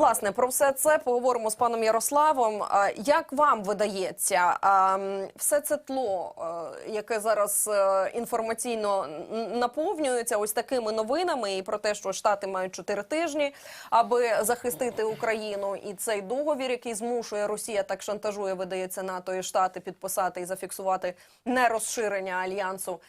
Власне, про все це поговоримо з паном Ярославом. Як вам видається, все це тло, яке зараз е, інформаційно наповнюється ось такими новинами, і про те, що Штати мають чотири тижні, аби захистити Україну, і цей договір, який змушує Росія так шантажує, видається НАТО і Штати підписати і зафіксувати нерозширення альянсу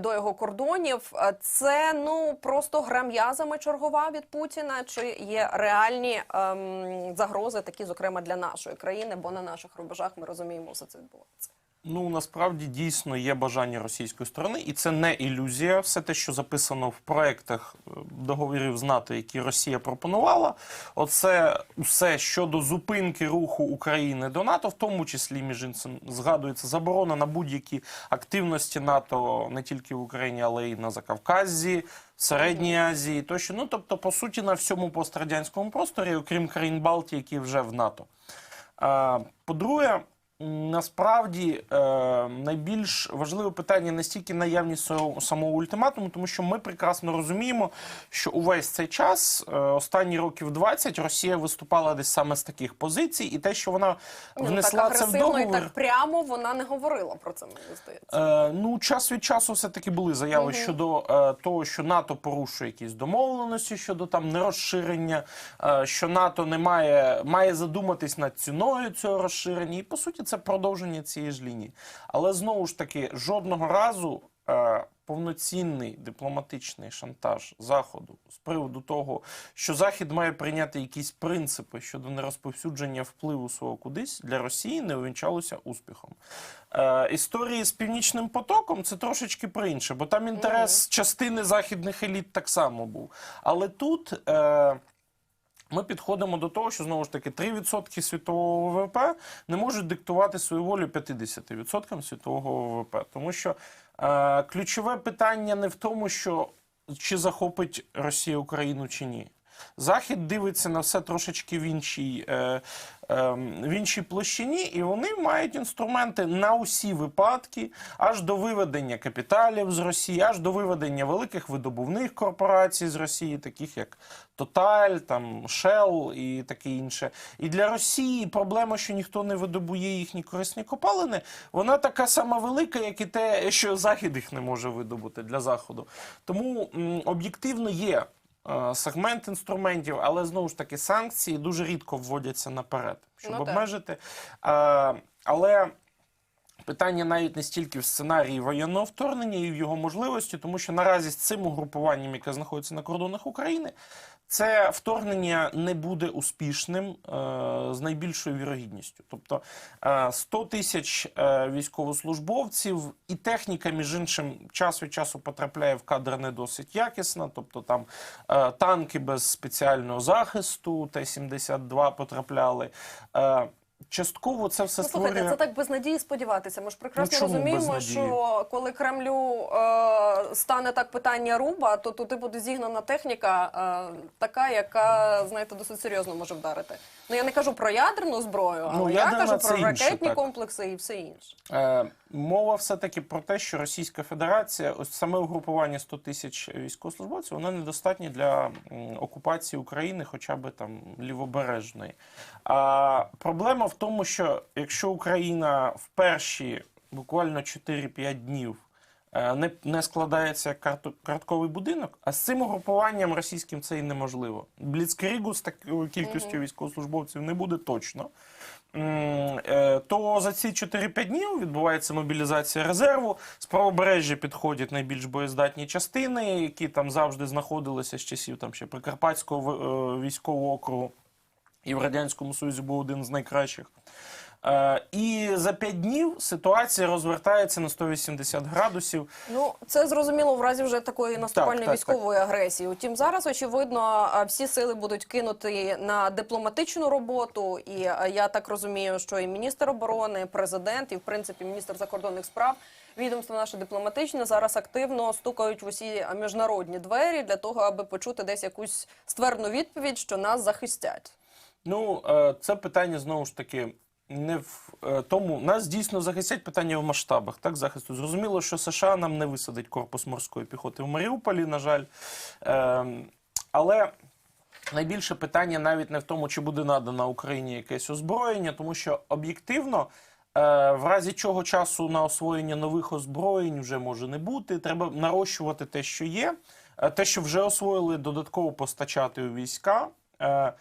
до його кордонів. Це ну просто гра м'язами чергова від Путіна. Чи є реальні ем, загрози, такі зокрема для нашої країни? Бо на наших рубежах ми розуміємо, все це відбувається. Ну насправді дійсно є бажання російської сторони, і це не ілюзія. Все те, що записано в проектах е, договорів з НАТО, які Росія пропонувала, оце все щодо зупинки руху України до НАТО, в тому числі між іншим згадується заборона на будь-які активності НАТО не тільки в Україні, але й на Закавказі. Середній Азії тощо. Ну тобто, по суті, на всьому пострадянському просторі, окрім країн Балтії, які вже в НАТО. По-друге, м, насправді е, найбільш важливе питання не стільки наявність самого- ультиматуму, тому що ми прекрасно розуміємо, що увесь цей час, е, останні років 20, Росія виступала десь саме з таких позицій, і те, що вона Ну, внесла так це в агресивно і так прямо вона не говорила про це. Мені здається. Е, ну, час від часу все-таки були заяви щодо е, того, що НАТО порушує якісь домовленості щодо там нерозширення, що НАТО не має, має задуматись над ціною цього розширення. І по суті, це продовження цієї ж лінії. Але знову ж таки, жодного разу. е, Повноцінний дипломатичний шантаж заходу з приводу того, що Захід має прийняти якісь принципи щодо нерозповсюдження впливу свого кудись для Росії не увінчалося успіхом. Е, історії з північним потоком це трошечки про інше, бо там інтерес частини західних еліт так само був. Але тут. Е, ми підходимо до того, що знову ж таки 3% світового ВВП не можуть диктувати свою волю 50% світового ВВП. Тому що е, ключове питання не в тому, що чи захопить Росія Україну чи ні. Захід дивиться на все трошечки в іншій, е, е, в іншій площині, і вони мають інструменти на усі випадки, аж до виведення капіталів з Росії, аж до виведення великих видобувних корпорацій з Росії, таких як Total, там Shell і таке інше. І для Росії проблема, що ніхто не видобує їхні корисні копалини, вона така сама велика, як і те, що Захід їх не може видобути для Заходу. Тому об'єктивно є сегмент інструментів, але знову ж таки санкції дуже рідко вводяться наперед, щоб Ну, обмежити. Е, але питання навіть не стільки в сценарії воєнного вторгнення і в його можливості, тому що наразі з цим угрупуванням, яке знаходиться на кордонах України, це вторгнення не буде успішним е, з найбільшою вірогідністю. Тобто е, 100 тисяч е, військовослужбовців і техніка, між іншим, час від часу потрапляє в кадр не досить якісна. Тобто там е, танки без спеціального захисту, Т-72 потрапляли. Частково це все Ну, слухайте, створює... це так без надії сподіватися. Ми ж прекрасно Ну, розуміємо, що коли Кремлю е, стане так питання руба, то туди буде зігнана техніка, е, така, яка знаєте, досить серйозно може вдарити. Ну я не кажу про ядерну зброю, але Ну, я кажу про ракетні так. комплекси і все інше. Е, мова все-таки про те, що Російська Федерація, ось саме угрупування 100 тисяч військовослужбовців, воно недостатнє для окупації України, хоча б там лівобережної. А проблема в тому, що якщо Україна в перші буквально 4-5 днів е, не, не складається як картковий будинок, а з цим угрупуванням російським це і неможливо. Бліцкригу з такою кількістю військовослужбовців не буде точно. Е, то за ці 4-5 днів відбувається мобілізація резерву. З правобережжя підходять найбільш боєздатні частини, які там завжди знаходилися з часів там ще Прикарпатського е, військового округу. І в Радянському Союзі був один з найкращих. Е, і за 5 днів ситуація розвертається на 180 градусів. Ну це зрозуміло в разі вже такої наступальної так, військової агресії. Утім, зараз очевидно всі сили будуть кинуті на дипломатичну роботу. І я так розумію, що і міністр оборони, президент, і в принципі міністр закордонних справ. Відомство наше дипломатичне зараз активно стукають в усі міжнародні двері для того, аби почути десь якусь ствердну відповідь, що нас захистять. Ну, е, це питання знову ж таки. Не в е, тому нас дійсно захистять питання в масштабах так захисту. Зрозуміло, що США нам не висадить корпус морської піхоти в Маріуполі, на жаль. Е, але найбільше питання навіть не в тому, чи буде надано Україні якесь озброєння, тому що об'єктивно. е, В разі чого часу на освоєння нових озброєнь вже може не бути. Треба нарощувати те, що є, Е, те, що вже освоїли, додатково постачати у війська. Е,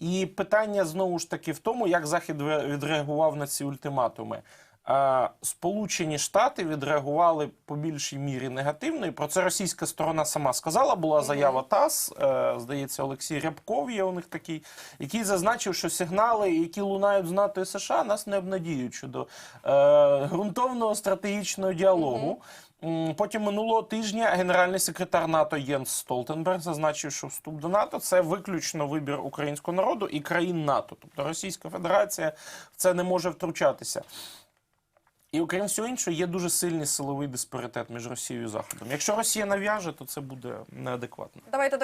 І питання знову ж таки в тому, як Захід відреагував на ці ультиматуми. Е, Сполучені Штати відреагували по більшій мірі негативно, і про це російська сторона сама сказала. Була заява ТАСС, е, здається, Олексій Рябков є у них такий, який зазначив, що сигнали, які лунають з НАТО і США, нас не обнадіють щодо е, ґрунтовного стратегічного діалогу. Потім минулого тижня генеральний секретар НАТО Єнс Столтенберг зазначив, що вступ до НАТО це виключно вибір українського народу і країн НАТО. Тобто Російська Федерація в це не може втручатися. І окрім всього іншого, є дуже сильний силовий диспаритет між Росією і Заходом. Якщо Росія нав'яже, то це буде неадекватно. Давайте